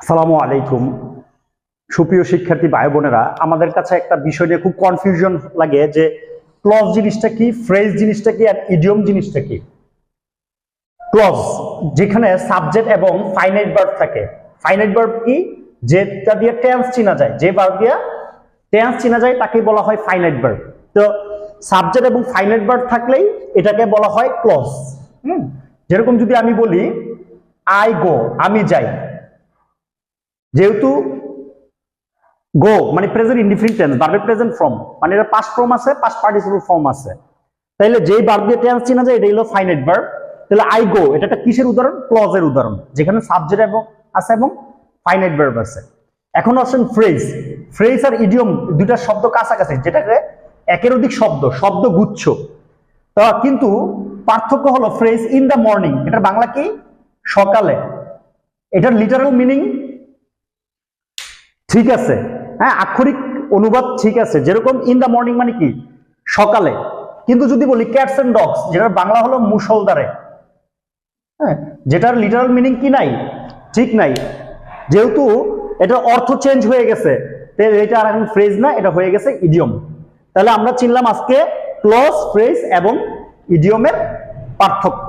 আসসালামু আলাইকুম। সুপ্রিয় শিক্ষার্থী ভাই বোনেরা আমাদের কাছে একটা বিষয় নিয়ে খুব কনফিউশন লাগে যে ক্লজ জিনিসটা কি ফ্রেজ জিনিসটা কি, আর ইডিয়ম জিনিসটা কি? ক্লজ যেখানে সাবজেক্ট এবং ফাইনাইট ভার্ব থাকে। ফাইনাইট ভার্ব কি? যেটা দিয়ে টেন্স চিনা যায়। যে ভার্ব দিয়ে টেন্স চিনা যায়, তাকেই বলা হয় ফাইনাইট ভার্ব তো সাবজেক্ট এবং ফাইনাইট ভার্ব থাকলেই এটাকে বলা হয় ক্লজ হুম? যেরকম যদি আমি বলি আই গো আমি যাই। যেহেতু গো মানে প্রেজেন্ট ইনডিফিনিট টেন্স ভার্বের প্রেজেন্ট ফর্ম মানে এটা পাস্ট ফর্ম আছে পাস্ট পার্টিসিপল ফর্ম আছে। তাইলে যেই ভার্ব দিয়ে টেন্স চেনা যায় এটা হলো ফাইনাইট ভার্ব তাহলে আই গো এটা একটা কিসের উদাহরণ? ক্লজের উদাহরণ, যেখানে সাবজেক্ট এবং, আছে এবং ফাইনাইট ভার্ব আছে। এখন আসেন ফ্রেজ ফ্রেজ আর ইডিয়ম দুইটা শব্দ কাছাকাছি, যেটাকে একের অধিক শব্দ শব্দ গুচ্ছ। তা কিন্তু পার্থক্য হলো ফ্রেজ ইন দ্য মর্নিং এটার বাংলা কি? সকালে। এটার লিটারাল মিনিং ঠিক আছে। হ্যাঁ আক্ষরিক অনুবাদ ঠিক আছে। যেরকম ইন দ্য মর্নিং মানে কি? সকালে। কিন্তু যদি বলি ক্যাটস অ্যান্ড ডগস যেটার বাংলা হলো মুসলদারে হ্যাঁ যেটার লিটারাল মিনিং কি নাই? ঠিক নাই। যেহেতু এটা অর্থ চেঞ্জ হয়ে গেছে এটা আর এখন ফ্রেজ না, এটা হয়ে গেছে ইডিয়ম তাহলে আমরা চিনলাম আজকে ক্লজ ফ্রেজ এবং ইডিয়মের পার্থক্য।